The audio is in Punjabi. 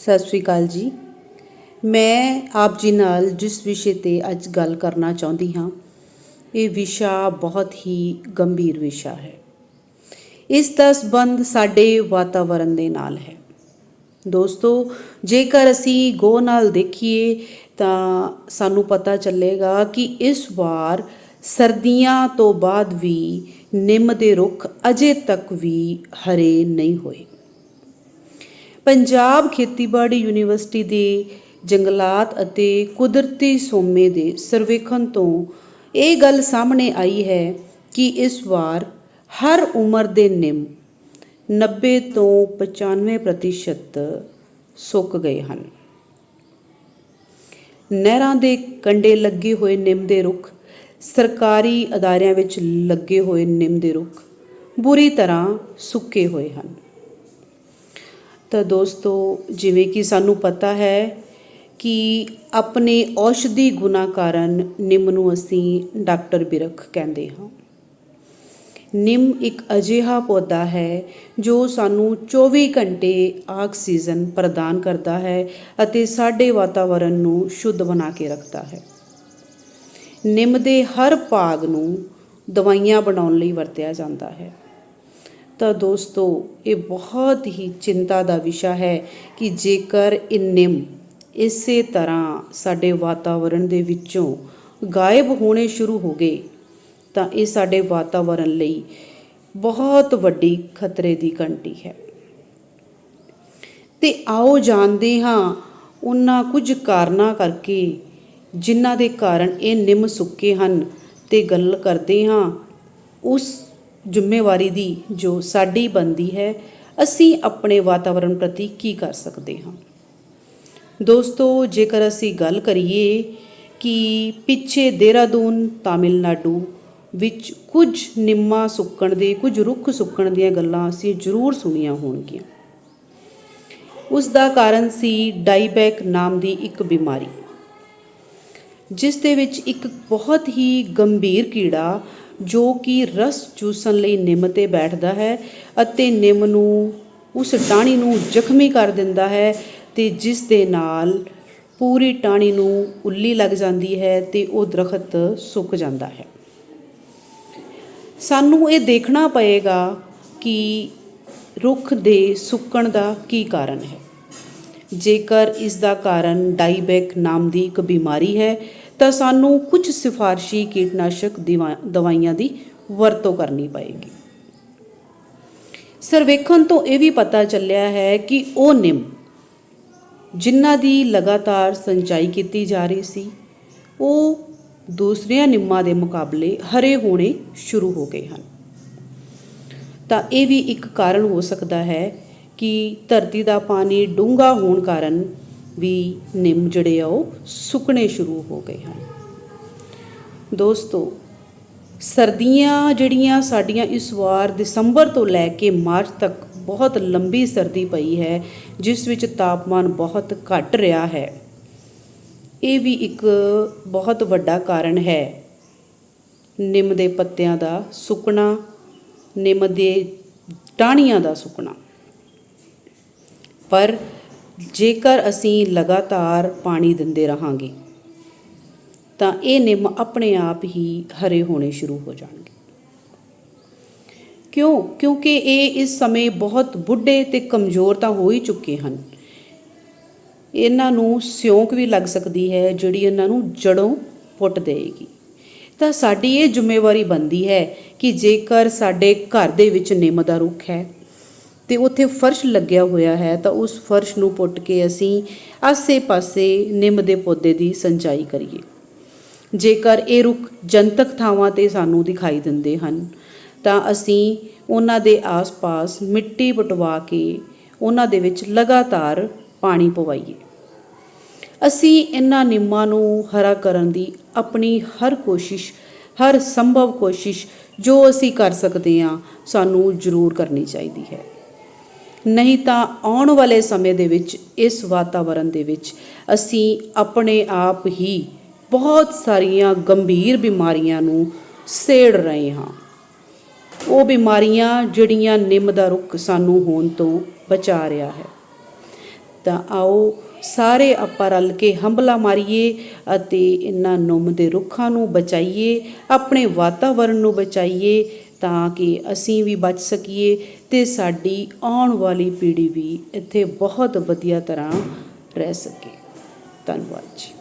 ਸਤਿ ਸ੍ਰੀ ਅਕਾਲ ਜੀ। ਮੈਂ ਆਪ ਜੀ ਨਾਲ ਜਿਸ ਵਿਸ਼ੇ ਤੇ ਅੱਜ ਗੱਲ ਕਰਨਾ ਚਾਹੁੰਦੀ ਹਾਂ, ਇਹ ਵਿਸ਼ਾ ਬਹੁਤ ਹੀ ਗੰਭੀਰ ਵਿਸ਼ਾ ਹੈ। ਇਸ ਦਾ ਸੰਬੰਧ ਸਾਡੇ ਵਾਤਾਵਰਣ ਦੇ ਨਾਲ ਹੈ। ਦੋਸਤੋ, ਜੇਕਰ ਅਸੀਂ ਗੋ ਨਾਲ ਦੇਖੀਏ ਤਾਂ ਸਾਨੂੰ ਪਤਾ ਚੱਲੇਗਾ ਕਿ ਇਸ ਵਾਰ ਸਰਦੀਆਂ ਤੋਂ ਬਾਅਦ ਵੀ ਨਿੰਮ ਦੇ ਰੁੱਖ ਅਜੇ ਤੱਕ ਵੀ ਹਰੇ ਨਹੀਂ ਹੋਏ। ਪੰਜਾਬ ਖੇਤੀਬਾੜੀ ਯੂਨੀਵਰਸਿਟੀ ਦੇ ਜੰਗਲਾਤ ਅਤੇ ਕੁਦਰਤੀ ਸੋਮੇ ਦੇ ਸਰਵੇਖਣ ਤੋਂ ਇਹ ਗੱਲ ਸਾਹਮਣੇ ਆਈ ਹੈ ਕਿ ਇਸ ਵਾਰ ਹਰ ਉਮਰ ਦੇ ਨਿੰਮ 90 ਤੋਂ 95% ਸੁੱਕ ਗਏ ਹਨ। ਨਹਿਰਾਂ ਦੇ ਕੰਢੇ ਲੱਗੇ ਹੋਏ ਨਿੰਮ ਦੇ ਰੁੱਖ, ਸਰਕਾਰੀ ਅਦਾਰਿਆਂ ਵਿੱਚ ਲੱਗੇ ਹੋਏ ਨਿੰਮ ਦੇ ਰੁੱਖ ਬੁਰੀ ਤਰ੍ਹਾਂ ਸੁੱਕੇ ਹੋਏ ਹਨ। ਤਾਂ ਦੋਸਤੋ, ਜਿਵੇਂ ਕਿ ਸਾਨੂੰ ਪਤਾ ਹੈ ਕਿ ਆਪਣੇ ਔਸ਼ਧੀ ਗੁਣਾ ਕਾਰਨ ਨਿੰਮ ਨੂੰ ਅਸੀਂ ਡਾਕਟਰ ਬਿਰਖ ਕਹਿੰਦੇ ਹਾਂ। ਨਿੰਮ ਇੱਕ ਅਜਿਹਾ ਪੌਦਾ ਹੈ ਜੋ ਸਾਨੂੰ 24 ਘੰਟੇ ਆਕਸੀਜਨ ਪ੍ਰਦਾਨ ਕਰਦਾ ਹੈ ਅਤੇ ਸਾਡੇ ਵਾਤਾਵਰਣ ਨੂੰ ਸ਼ੁੱਧ ਬਣਾ ਕੇ ਰੱਖਦਾ ਹੈ। ਨਿੰਮ ਦੇ ਹਰ ਭਾਗ ਨੂੰ ਦਵਾਈਆਂ ਬਣਾਉਣ ਲਈ ਵਰਤਿਆ ਜਾਂਦਾ ਹੈ। ਤਾਂ ਦੋਸਤੋ, ਇਹ ਬਹੁਤ ਹੀ ਚਿੰਤਾ ਦਾ ਵਿਸ਼ਾ ਹੈ ਕਿ ਜੇਕਰ ਇਹ ਨਿੰਮ ਇਸੇ ਤਰ੍ਹਾਂ ਸਾਡੇ ਵਾਤਾਵਰਣ ਦੇ ਵਿੱਚੋਂ ਗਾਇਬ ਹੋਣੇ ਸ਼ੁਰੂ ਹੋ ਗਏ, ਤਾਂ ਇਹ ਸਾਡੇ ਵਾਤਾਵਰਣ ਲਈ ਬਹੁਤ ਵੱਡੀ ਖਤਰੇ ਦੀ ਘੰਟੀ ਹੈ। ਤੇ ਆਓ ਜਾਣਦੇ ਹਾਂ ਉਹਨਾਂ ਕੁਝ ਕਾਰਨਾਂ ਕਰਕੇ ਜਿਨ੍ਹਾਂ ਦੇ ਕਾਰਨ ਇਹ ਨਿੰਮ ਸੁੱਕੇ ਹਨ ਤੇ ਗੱਲ ਕਰਦੇ ਹਾਂ ਉਸ ਜ਼ਿੰਮੇਵਾਰੀ ਦੀ ਜੋ ਸਾਡੀ ਬੰਦੀ ਹੈ, ਅਸੀਂ ਆਪਣੇ ਵਾਤਾਵਰਣ ਪ੍ਰਤੀ ਕੀ ਕਰ ਸਕਦੇ ਹਾਂ? ਦੋਸਤੋ, ਜੇਕਰ ਅਸੀਂ ਗੱਲ ਕਰੀਏ ਕਿ ਪਿੱਛੇ ਦੇਹਰਾਦੂਨ, ਤਾਮਿਲਨਾਡੂ ਵਿੱਚ ਕੁਝ ਨਿੰਮਾ ਸੁੱਕਣ ਦੇ, ਕੁਝ ਰੁੱਖ ਸੁੱਕਣ ਦੀਆਂ ਗੱਲਾਂ ਅਸੀਂ ਜ਼ਰੂਰ ਸੁਣੀਆਂ ਹੋਣਗੀਆਂ। ਉਸ ਦਾ ਕਾਰਨ ਸੀ ਡਾਈਬੈਕ ਨਾਮ ਦੀ ਇੱਕ ਬਿਮਾਰੀ, ਜਿਸ ਦੇ ਵਿੱਚ ਇੱਕ ਬਹੁਤ ਹੀ ਗੰਭੀਰ ਕੀੜਾ ਜੋ ਕਿ ਰਸ ਚੂਸਣ ਲਈ ਨਿੰਮ ਤੇ ਬੈਠਦਾ ਹੈ ਅਤੇ ਨਿੰਮ ਨੂੰ ਉਸ ਟਾਹਣੀ ਨੂੰ ਜ਼ਖਮੀ ਕਰ ਦਿੰਦਾ ਹੈ ਤੇ ਜਿਸ ਦੇ ਨਾਲ ਪੂਰੀ ਟਾਹਣੀ ਨੂੰ ਉੱਲੀ ਲੱਗ ਜਾਂਦੀ ਹੈ ਤੇ ਉਹ ਦਰਖਤ ਸੁੱਕ ਜਾਂਦਾ ਹੈ। ਸਾਨੂੰ ਇਹ ਦੇਖਣਾ ਪਏਗਾ ਕਿ ਰੁੱਖ ਦੇ ਸੁੱਕਣ ਦਾ ਕੀ ਕਾਰਨ ਹੈ। ਜੇਕਰ ਇਸ ਦਾ ਕਾਰਨ ਡਾਈਬੈਕ ਨਾਮ ਦੀ ਇੱਕ ਬਿਮਾਰੀ ਹੈ ਤਾਂ ਸਾਨੂੰ ਕੁਝ ਸਿਫਾਰਸ਼ੀ ਕੀਟਨਾਸ਼ਕ ਦਿਵਾ- ਦਵਾਈਆਂ ਦੀ ਵਰਤੋਂ ਕਰਨੀ ਪਏਗੀ। ਸਰਵੇਖਣ ਤੋਂ ਇਹ ਵੀ ਪਤਾ ਚੱਲਿਆ ਹੈ ਕਿ ਉਹ ਨਿੰਮ ਜਿਨ੍ਹਾਂ ਦੀ ਲਗਾਤਾਰ ਸਿੰਚਾਈ ਕੀਤੀ ਜਾ ਰਹੀ ਸੀ, ਉਹ ਦੂਸਰੀਆਂ ਨਿੰਮਾਂ ਦੇ ਮੁਕਾਬਲੇ ਹਰੇ ਹੋਣੇ ਸ਼ੁਰੂ ਹੋ ਗਏ ਹਨ। ਤਾਂ ਇਹ ਵੀ ਇੱਕ ਕਾਰਨ ਹੋ ਸਕਦਾ ਹੈ ਕਿ ਧਰਤੀ ਦਾ ਪਾਣੀ ਡੂੰਘਾ ਹੋਣ ਕਾਰਨ ਵੀ ਨਿੰਮ ਜਿਹੜੇ ਆ ਉਹ ਸੁੱਕਣੇ ਸ਼ੁਰੂ ਹੋ ਗਏ ਹਨ। ਦੋਸਤੋ, ਸਰਦੀਆਂ ਜਿਹੜੀਆਂ ਸਾਡੀਆਂ ਇਸ ਵਾਰ ਦਸੰਬਰ ਤੋਂ ਲੈ ਕੇ ਮਾਰਚ ਤੱਕ ਬਹੁਤ ਲੰਬੀ ਸਰਦੀ ਪਈ ਹੈ, ਜਿਸ ਵਿੱਚ ਤਾਪਮਾਨ ਬਹੁਤ ਘਟ ਰਿਹਾ ਹੈ। ਇਹ ਵੀ ਇੱਕ ਬਹੁਤ ਵੱਡਾ ਕਾਰਨ ਹੈ। ਨਿੰਮ ਦੇ ਪੱਤਿਆਂ ਦਾ ਸੁੱਕਣਾ, ਨਿੰਮ ਦੇ ਟਾਹਣੀਆਂ ਦਾ ਸੁੱਕਣਾ। ਪਰ ਜੇਕਰ ਅਸੀਂ ਲਗਾਤਾਰ ਪਾਣੀ ਦਿੰਦੇ ਰਹਾਂਗੇ, ਤਾਂ ਇਹ ਨਿੰਮ ਆਪਣੇ ਆਪ ਹੀ ਹਰੇ ਹੋਣੇ ਸ਼ੁਰੂ ਹੋ ਜਾਣਗੇ। ਕਿਉਂ? ਕਿਉਂਕਿ ਇਹ ਇਸ ਸਮੇਂ ਬਹੁਤ ਬੁੱਢੇ ਤੇ ਕਮਜ਼ੋਰ ਤਾਂ ਹੋ ਹੀ ਚੁੱਕੇ ਹਨ। ਇਹਨਾਂ ਨੂੰ ਸਿਉਂਕ ਵੀ ਲੱਗ ਸਕਦੀ ਹੈ, ਜਿਹੜੀ ਇਹਨਾਂ ਨੂੰ ਜੜੋਂ ਪੁੱਟ ਦੇਗੀ ਤਾਂ ਸਾਡੀ ਇਹ ਜ਼ਿੰਮੇਵਾਰੀ ਬਣਦੀ ਹੈ ਕਿ ਜੇਕਰ ਸਾਡੇ ਘਰ ਦੇ ਵਿੱਚ ਨਿੰਮ ਦਾ ਰੁੱਖ ਹੈ ਤੇ ਉੱਥੇ ਫਰਸ਼ ਲੱਗਿਆ ਹੋਇਆ ਹੈ ਤਾਂ ਉਸ ਫਰਸ਼ ਨੂੰ ਪੁੱਟ ਕੇ ਅਸੀਂ ਆਸੇ-ਪਾਸੇ ਨਿੰਮ ਦੇ ਪੌਦੇ ਦੀ ਸਿੰਚਾਈ ਕਰੀਏ। ਜੇਕਰ ਇਹ ਰੁੱਖ ਜਨਤਕ ਥਾਵਾਂ ਤੇ ਸਾਨੂੰ ਦਿਖਾਈ ਦਿੰਦੇ ਹਨ, ਤਾਂ ਅਸੀਂ ਉਹਨਾਂ ਦੇ ਆਸ-ਪਾਸ ਮਿੱਟੀ ਪਟਵਾ ਕੇ ਉਹਨਾਂ ਦੇ ਵਿੱਚ ਲਗਾਤਾਰ ਪਾਣੀ ਪਵਾਈਏ। ਅਸੀਂ ਇਹਨਾਂ ਨਿੰਮਾਂ ਨੂੰ ਹਰਾ ਕਰਨ ਦੀ ਆਪਣੀ ਹਰ ਕੋਸ਼ਿਸ਼, ਹਰ ਸੰਭਵ ਕੋਸ਼ਿਸ਼ ਜੋ ਅਸੀਂ ਕਰ ਸਕਦੇ ਹਾਂ, ਸਾਨੂੰ ਜ਼ਰੂਰ ਕਰਨੀ ਚਾਹੀਦੀ ਹੈ। ਨਹੀਂ ਤਾਂ ਆਉਣ ਵਾਲੇ ਸਮੇਂ ਦੇ ਵਿੱਚ, ਇਸ ਵਾਤਾਵਰਣ ਦੇ ਵਿੱਚ ਅਸੀਂ ਆਪਣੇ ਆਪ ਹੀ ਬਹੁਤ ਸਾਰੀਆਂ ਗੰਭੀਰ ਬਿਮਾਰੀਆਂ ਨੂੰ ਸੇੜ ਰਹੇ ਹਾਂ। ਉਹ ਬਿਮਾਰੀਆਂ ਜਿਹੜੀਆਂ ਨਿੰਮ ਦਾ ਰੁੱਖ ਸਾਨੂੰ ਹੋਣ ਤੋਂ ਬਚਾ ਰਿਹਾ ਹੈ। ਤਾਂ ਆਓ ਸਾਰੇ ਆਪਾਂ ਰਲ ਕੇ ਹੰਬਲਾ ਮਾਰੀਏ ਅਤੇ ਇਹਨਾਂ ਨੁੰਮ ਦੇ ਰੁੱਖਾਂ ਨੂੰ ਬਚਾਈਏ, ਆਪਣੇ ਵਾਤਾਵਰਣ ਨੂੰ ਬਚਾਈਏ ਤਾਂ ਕਿ ਅਸੀਂ ਵੀ ਬਚ ਸਕੀਏ ਅਤੇ ਸਾਡੀ ਆਉਣ ਵਾਲੀ ਪੀੜ੍ਹੀ ਵੀ ਇੱਥੇ ਬਹੁਤ ਵਧੀਆ ਤਰ੍ਹਾਂ ਰਹਿ ਸਕੇ। ਧੰਨਵਾਦ ਜੀ।